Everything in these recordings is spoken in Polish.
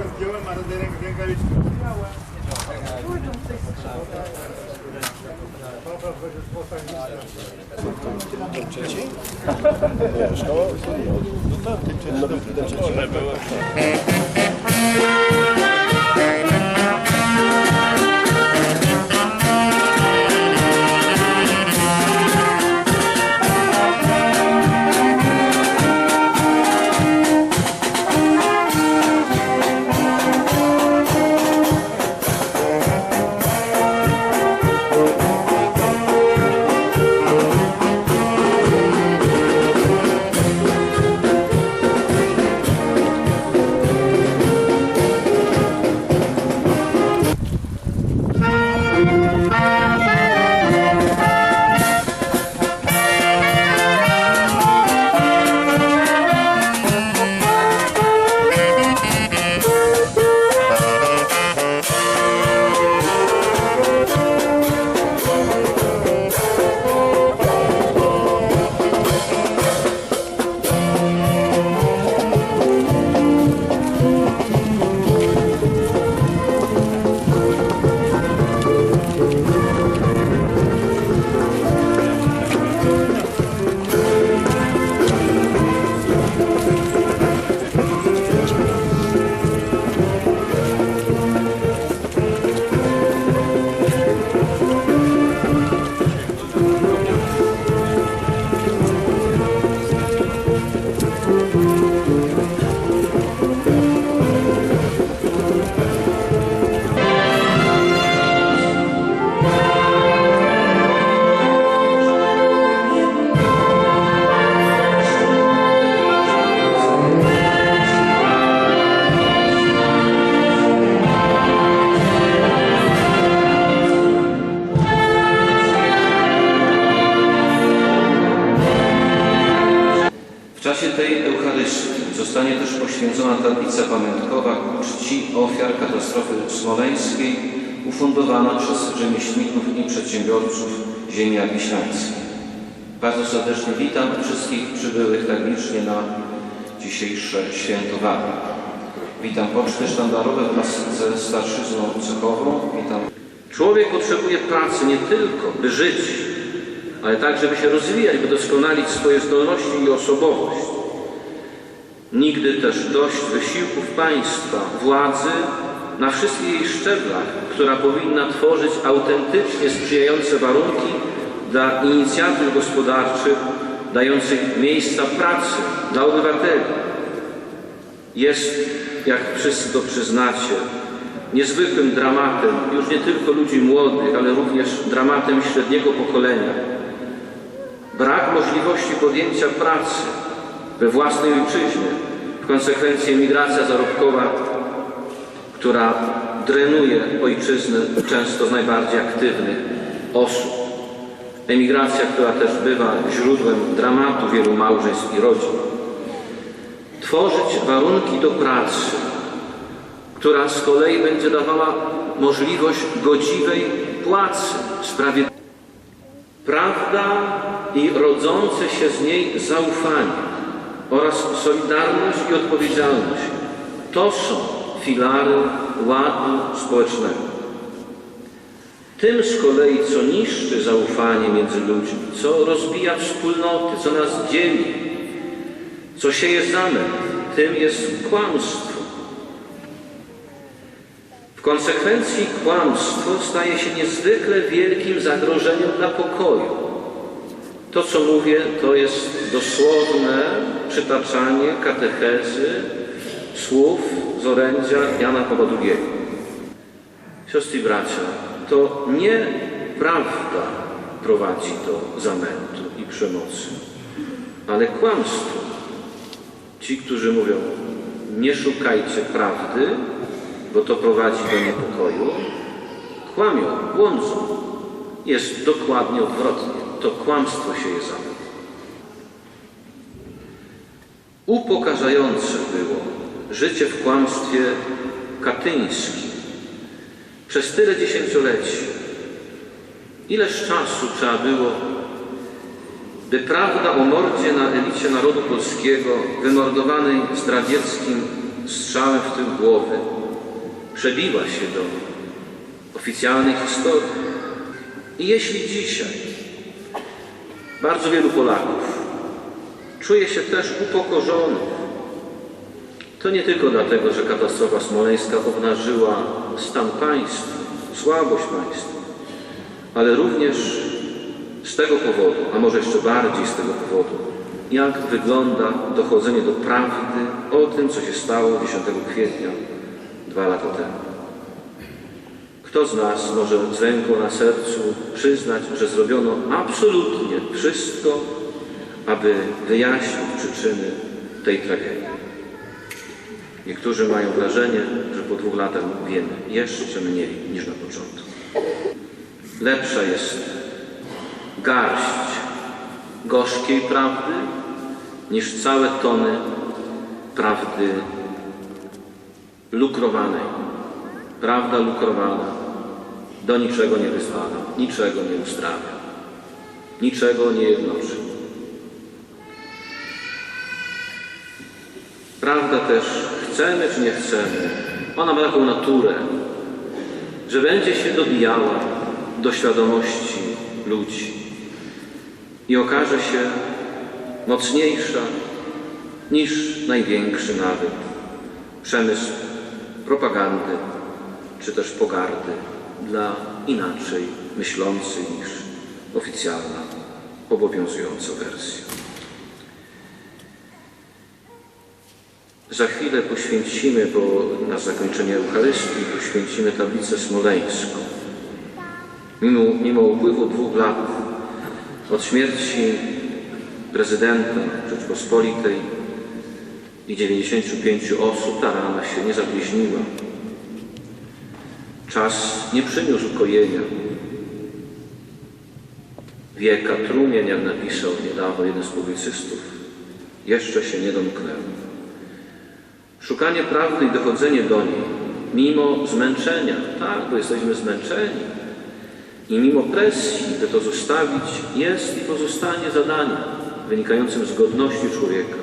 rękawiczkę zdjąłem, a do ręk- rękawiczki zdjąłem. Nie, szkoła? No tak, tym trzeci. No, tym trzeci. W rzemieślników i przedsiębiorców ziemi wiślańskiej. Bardzo serdecznie witam wszystkich przybyłych tak licznie na dzisiejsze świętowanie. Witam poczty sztandarowe wraz ze starszyzną cechową. Witam. Człowiek potrzebuje pracy nie tylko, by żyć, ale także by się rozwijać, by doskonalić swoje zdolności i osobowość. Nigdy też dość wysiłków państwa, władzy na wszystkich jej szczeblach, która powinna tworzyć autentycznie sprzyjające warunki dla inicjatyw gospodarczych, dających miejsca pracy dla obywateli. Jest, jak wszyscy to przyznacie, niezwykłym dramatem już nie tylko ludzi młodych, ale również dramatem średniego pokolenia. Brak możliwości podjęcia pracy we własnej ojczyźnie, w konsekwencji emigracja zarobkowa, która drenuje ojczyznę często z najbardziej aktywnych osób. Emigracja, która też bywa źródłem dramatu wielu małżeństw i rodzin. Tworzyć warunki do pracy, która z kolei będzie dawała możliwość godziwej płacy, sprawiedliwej. Prawda i rodzące się z niej zaufanie oraz solidarność i odpowiedzialność to są filary ładu społecznego. Tym z kolei, co niszczy zaufanie między ludźmi, co rozbija wspólnoty, co nas dzieli, co sieje zamęt, tym jest kłamstwo. W konsekwencji kłamstwo staje się niezwykle wielkim zagrożeniem dla pokoju. To, co mówię, to jest dosłowne przytaczanie katechezy słów z orędzia Jana Pawła II. Siostry i bracia, to nie prawda prowadzi do zamętu i przemocy, ale kłamstwo. Ci, którzy mówią, nie szukajcie prawdy, bo to prowadzi do niepokoju, kłamią, błądzą. Jest dokładnie odwrotnie. To kłamstwo się je zamęt. Upokarzające było życie w kłamstwie katyńskim przez tyle dziesięcioleci. Ileż czasu trzeba było, by prawda o mordzie na elicie narodu polskiego, wymordowanej zdradzieckim strzałem w tył głowy przebiła się do oficjalnej historii. I jeśli dzisiaj bardzo wielu Polaków czuje się też upokorzonych, to nie tylko dlatego, że katastrofa smoleńska obnażyła stan państwa, słabość państwa, ale również z tego powodu, a może jeszcze bardziej z tego powodu, jak wygląda dochodzenie do prawdy o tym, co się stało 10 kwietnia dwa lata temu. Kto z nas może z ręką na sercu przyznać, że zrobiono absolutnie wszystko, aby wyjaśnić przyczyny tej tragedii? Niektórzy mają wrażenie, że po dwóch latach wiemy jeszcze mniej niż na początku. Lepsza jest garść gorzkiej prawdy niż całe tony prawdy lukrowanej. Prawda lukrowana do niczego nie wyzwala, niczego nie uzdrawia, niczego nie jednoczy. Prawda też, chcemy czy nie chcemy, ona ma taką naturę, że będzie się dobijała do świadomości ludzi. I okaże się mocniejsza niż największy nawet przemysł propagandy czy też pogardy dla inaczej myślących niż oficjalna, obowiązująca wersja. Za chwilę poświęcimy, bo na zakończenie Eucharystii poświęcimy tablicę smoleńską. Mimo, mimo upływu dwóch lat od śmierci prezydenta Rzeczpospolitej i 95 osób ta rana się nie zapóźniła. Czas nie przyniósł ukojenia. Wieka trumień, jak napisał niedawno jeden z publicystów, jeszcze się nie domknęło. Szukanie prawdy i dochodzenie do niej, mimo zmęczenia, tak, bo jesteśmy zmęczeni, i mimo presji, by to zostawić, jest i pozostanie zadaniem wynikającym z godności człowieka.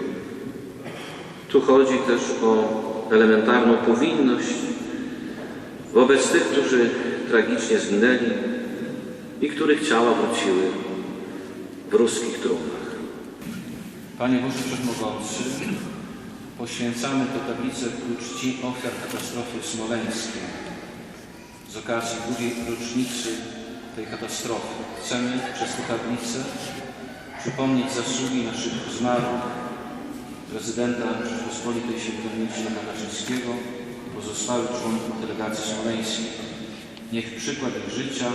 Tu chodzi też o elementarną powinność wobec tych, którzy tragicznie zginęli i których ciała wróciły w ruskich trumnach. Panie Boże Wszechmogący, poświęcamy tę tablicę ku czci ofiar katastrofy smoleńskiej. Z okazji drugiej rocznicy tej katastrofy chcemy przez tę tablicę przypomnieć zasługi naszych zmarłych, prezydenta Rzeczypospolitej Świętego Lecha Kaczyńskiego i pozostałych członków delegacji smoleńskiej. Niech przykład ich życia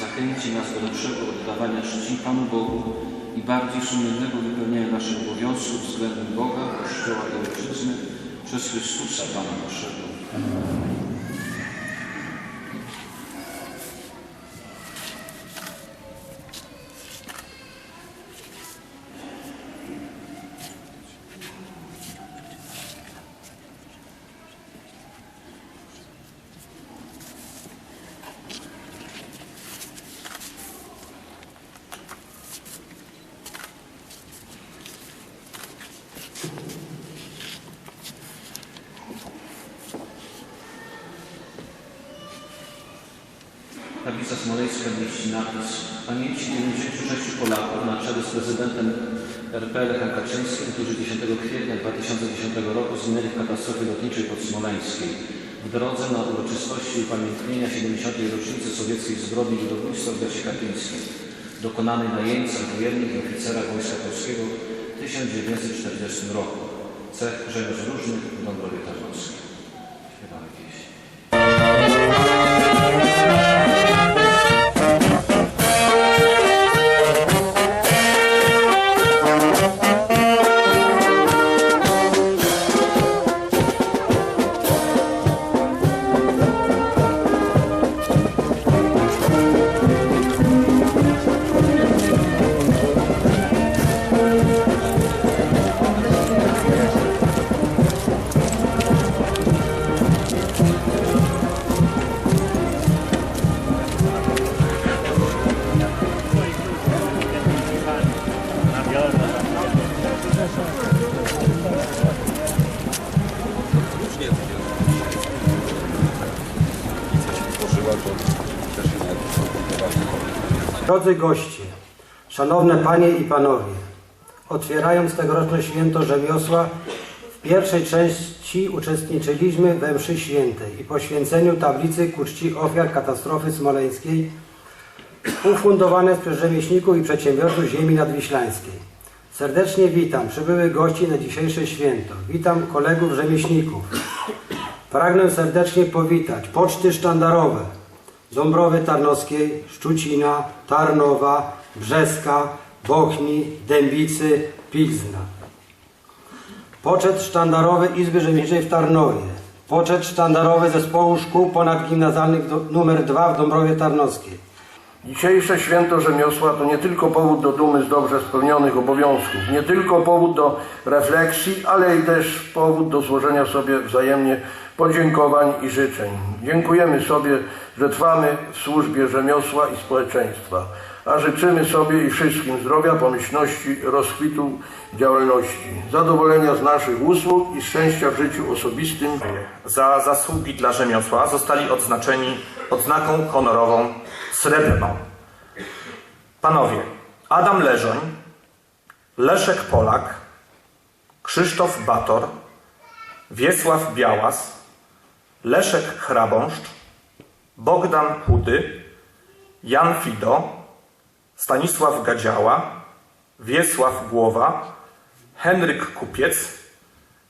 zachęci nas do lepszego oddawania czci Panu Bogu i bardziej sumiennego wypełniania naszych obowiązków względem Boga, Kościoła i Ojczyzny przez Chrystusa Pana naszego. Tablica smoleńska mieści napis pamięci 96 Polaków na czele z prezydentem RP Lechem Kaczyńskim, którzy 10 kwietnia 2010 roku zginęli w katastrofie lotniczej pod Smoleńskiej w drodze na uroczystości upamiętnienia 70. rocznicy sowieckiej zbrodni ludobójstwa w Gacie Katyńskim, dokonanej na jeńcach wojennych i oficerach Wojska Polskiego w 1940 roku. Cech rzemiosł różnych Dąbrowie Tarnowskiej. Drodzy goście, szanowne panie i panowie, otwierając tegoroczne święto rzemiosła, w pierwszej części uczestniczyliśmy we mszy świętej i poświęceniu tablicy ku czci ofiar katastrofy smoleńskiej ufundowane przez rzemieślników i przedsiębiorców ziemi nadwiślańskiej. Serdecznie witam przybyłych gości na dzisiejsze święto. Witam kolegów rzemieślników. Pragnę serdecznie powitać poczty sztandarowe Dąbrowy Tarnowskiej, Szczucina, Tarnowa, Brzeska, Bochni, Dębicy, Pilzna. Poczet sztandarowy Izby Rzemieślniczej w Tarnowie. Poczet sztandarowy Zespołu Szkół Ponadgimnazjalnych nr 2 w Dąbrowie Tarnowskiej. Dzisiejsze święto rzemiosła to nie tylko powód do dumy z dobrze spełnionych obowiązków, nie tylko powód do refleksji, ale i też powód do złożenia sobie wzajemnie podziękowań i życzeń. Dziękujemy sobie, że trwamy w służbie rzemiosła i społeczeństwa, a życzymy sobie i wszystkim zdrowia, pomyślności, rozkwitu działalności, zadowolenia z naszych usług i szczęścia w życiu osobistym. za zasługi dla rzemiosła zostali odznaczeni odznaką honorową srebrną. Panowie Adam Leżoń, Leszek Polak, Krzysztof Bator, Wiesław Białas, Leszek Hrabąszcz, Bogdan Chudy, Jan Fido, Stanisław Gadziała, Wiesław Głowa, Henryk Kupiec,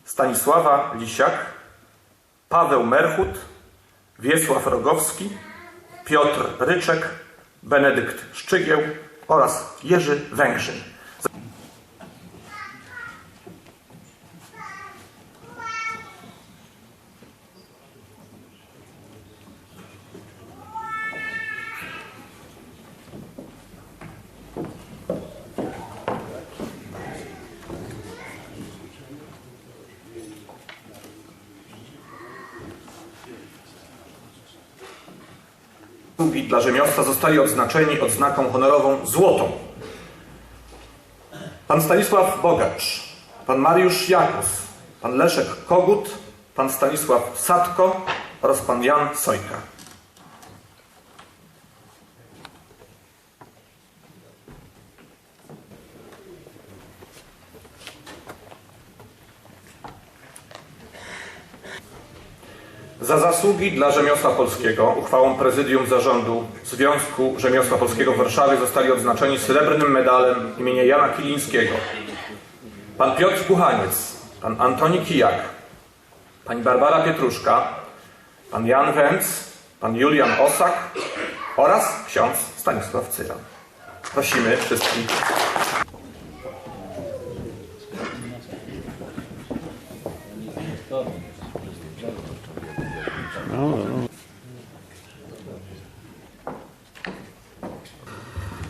Stanisława Lisiak, Paweł Merchut, Wiesław Rogowski, Piotr Ryczek, Benedykt Szczygieł oraz Jerzy Węgrzyn. Zasługi dla rzemiosła zostali odznaczeni odznaką honorową złotą. Pan Stanisław Bogacz, pan Mariusz Jakus, pan Leszek Kogut, pan Stanisław Sadko oraz pan Jan Sojka. Za zasługi dla rzemiosła polskiego uchwałą Prezydium Zarządu Związku Rzemiosła Polskiego w Warszawie zostali odznaczeni srebrnym medalem imienia Jana Kilińskiego. Pan Piotr Kuchaniec, pan Antoni Kijak, pani Barbara Pietruszka, pan Jan Węc, pan Julian Osak oraz ksiądz Stanisław Cyran. Prosimy wszystkich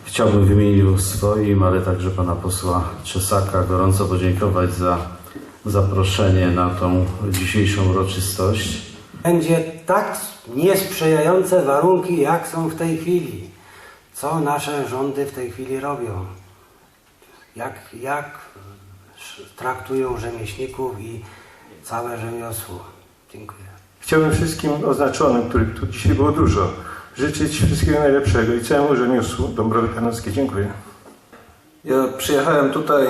Chciałbym w imieniu swoim, ale także pana posła Czesaka gorąco podziękować za zaproszenie na tą dzisiejszą uroczystość. Będzie tak niesprzyjające warunki, jak są w tej chwili. Co nasze rządy w tej chwili robią? Jak, jak traktują rzemieślników i całe rzemiosło? Dziękuję. Chciałbym wszystkim oznaczonym, których tu dzisiaj było dużo, życzyć wszystkiego najlepszego i całemu rzemiosłu Dąbrowy Tarnowskiej. Dziękuję. Ja przyjechałem tutaj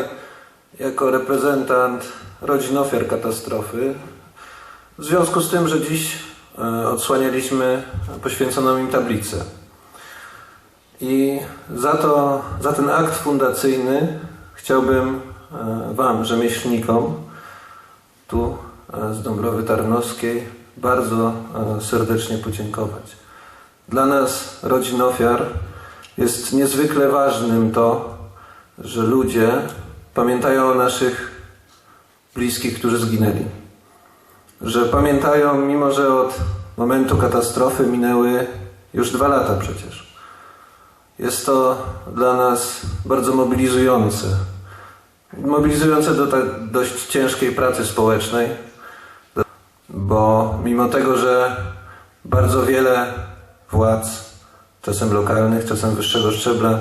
jako reprezentant rodzin ofiar katastrofy. W związku z tym, że dziś e, odsłanialiśmy poświęconą im tablicę. I za, to, za ten akt fundacyjny chciałbym e, Wam, rzemieślnikom, tu e, z Dąbrowy Tarnowskiej, bardzo e, serdecznie podziękować. Dla nas, rodzin ofiar, jest niezwykle ważnym to, że ludzie pamiętają o naszych bliskich, którzy zginęli. Że pamiętają, mimo że od momentu katastrofy minęły już dwa lata przecież. Jest to dla nas bardzo mobilizujące. Mobilizujące do tak dość ciężkiej pracy społecznej, bo mimo tego, że bardzo wiele władz, czasem lokalnych, czasem wyższego szczebla,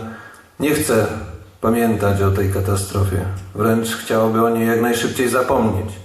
nie chce pamiętać o tej katastrofie. Wręcz chciałoby o niej jak najszybciej zapomnieć.